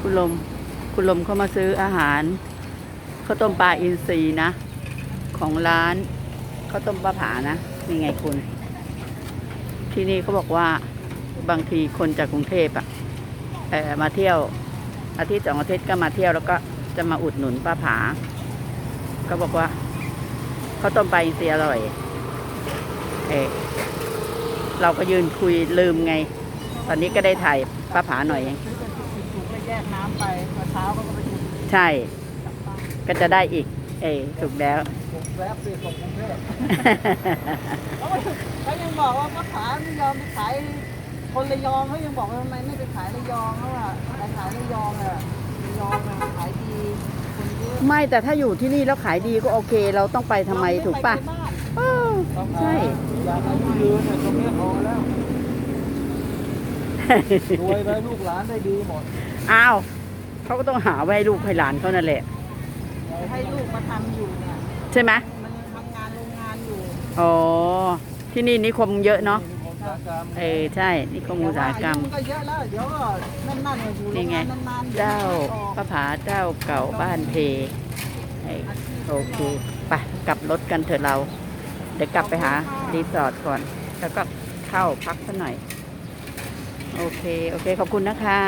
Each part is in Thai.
คุณลม คุณลมเข้ามาซื้ออาหารข้าวต้มปลาอินทรีนะ ของร้านข้าวต้มปลาผานะนี่ไงคุณ ที่นี่เขาบอกว่าบางทีคนจากกรุงเทพอะเออมาเที่ยว อาทิตย์สองอาทิตย์ก็มาเที่ยวแล้วก็จะมาอุดหนุนป้าผา ก็บอกว่าข้าวต้มปลาอินทรีอร่อย เออเราก็ยืนคุยลืมไง ตอนนี้ก็ได้ถ่ายป้าผาหน่อยเอง แล้วแยกน้ำไปพอเช้าก็ไปกินใช่ก็จะได้อีก เออถูกแล้ว ผมแวบไปส่งกรุงเทพเขายังบอกว่าพ่อขาไม่ยอมไปขายคนระยองเขายังบอกว่าทำไมไม่ไปขายระยองเขาอะไปขายระยองอะระยองอะขายดีคนเยอะไม่แต่ถ้าอยู่ที่นี่แล้วขายดีก็โอเค เราต้องไปทำไมถูกปะเราไม่ไปบ้านเออใช่ อยากอายุยืนเนี่ยตรงนี้พอแล้ว รวยได้ลูกหลานได้ดีหมดอ้าวเขาก็ต้องหาไว้ให้ลูกให้หลานเขานั่นแหละ ให้ลูกมาทำอยู่เนี่ยใช่ไหมมันยังทำงานโรงงานอยู่อ๋อที่นี่นิคมเยอะเนาะนิคมอุตสาหกรรมเออใช่นิคมอุตสาหกรรม แต่ว่าอายุมันก็เยอะแล้วเดี๋ยวก็นั่นๆอยู่โรนี่งไงงานนานๆเจ้าออกพระผาเจ้าเก่าบ้านเพเออโอเคไปกลับรถกันเถอะเรา เดี๋ยวกลับไปหารีสอร์ทก่อน แล้วก็เข้าพักสักหน่อย โอเค โอเค ขอบคุณนะคะ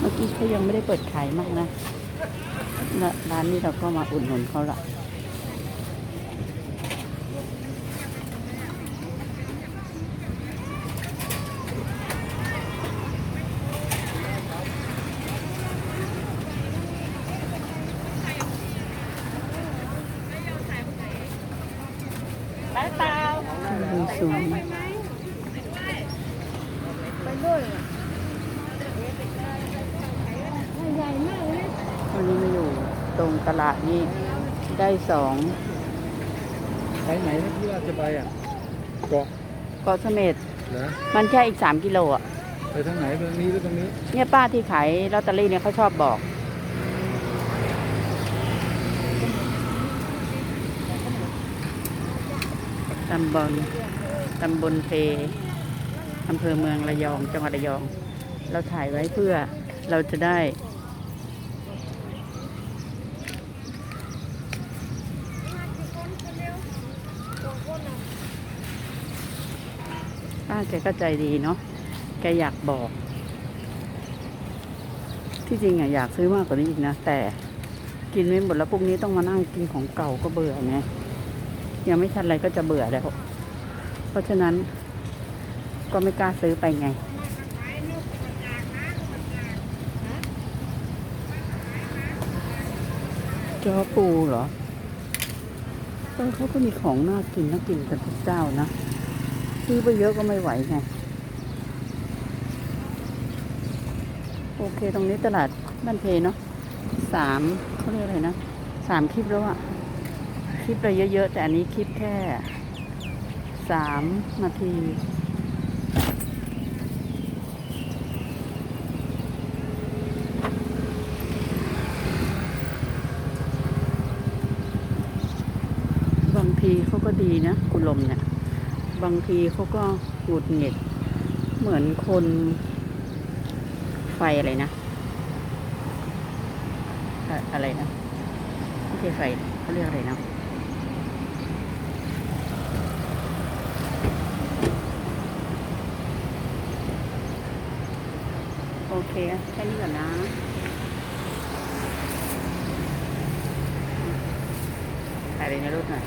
เมื่อกี้เขายังไม่ได้เปิดขายมากนะและร้านนี้เราก็มาอุดหนุนเขาละดู สวยวันนี้มาอยู่ตรงตลาดนี่ได้สองไปไหนที่ราชบัยอะเกาะเกาะเสม็ดเหรอมันแค่อีกสามกิโลอะไปทางไหนตรงนี้หรือตรงนี้ เนี่ยป้าที่ขายลอตเตอรี่เนี่ยเขาชอบบอกตำบล ตำบลเพอำเภอเมืองระยอง จังหวัดระยอง เราถ่ายไว้เพื่อเราจะได้ ป้าแกก็ใจดีเนาะ แกอยากบอก ที่จริงอะอยากซื้อมากกว่านี้อีกนะ แต่กินไม่หมดแล้วพวกนี้ต้องมานั่งกินของเก่าก็เบื่อไง ยังไม่ทันอะไรก็จะเบื่อแล้ว ราะฉะนั้นก็ไม่กล้าซื้อไปไง จอปูเหรอเออเขาก็มีของน่ากินน่ากินกันทุกเจ้านะ ซื้อไปเยอะก็ไม่ไหวไง โอเคตรงนี้ตลาดบ้านเพเนาะสามเขาเรียกอะไรนะสามคลิปแล้วอะคลิปเราเยอะๆ แต่อันนี้คลิปแค่ สามนาทีบางทีเขาก็ดีนะกุลมเนี่ย บางทีเขาก็หงุดหงิด เหมือนคนไฟอะไรนะ อะไรนะ ไม่ใช่ไฟเขาเรียกอะไรนะ เคอะแค่นี้ก่อนนะถ่ายเลยนะรูปหน่อย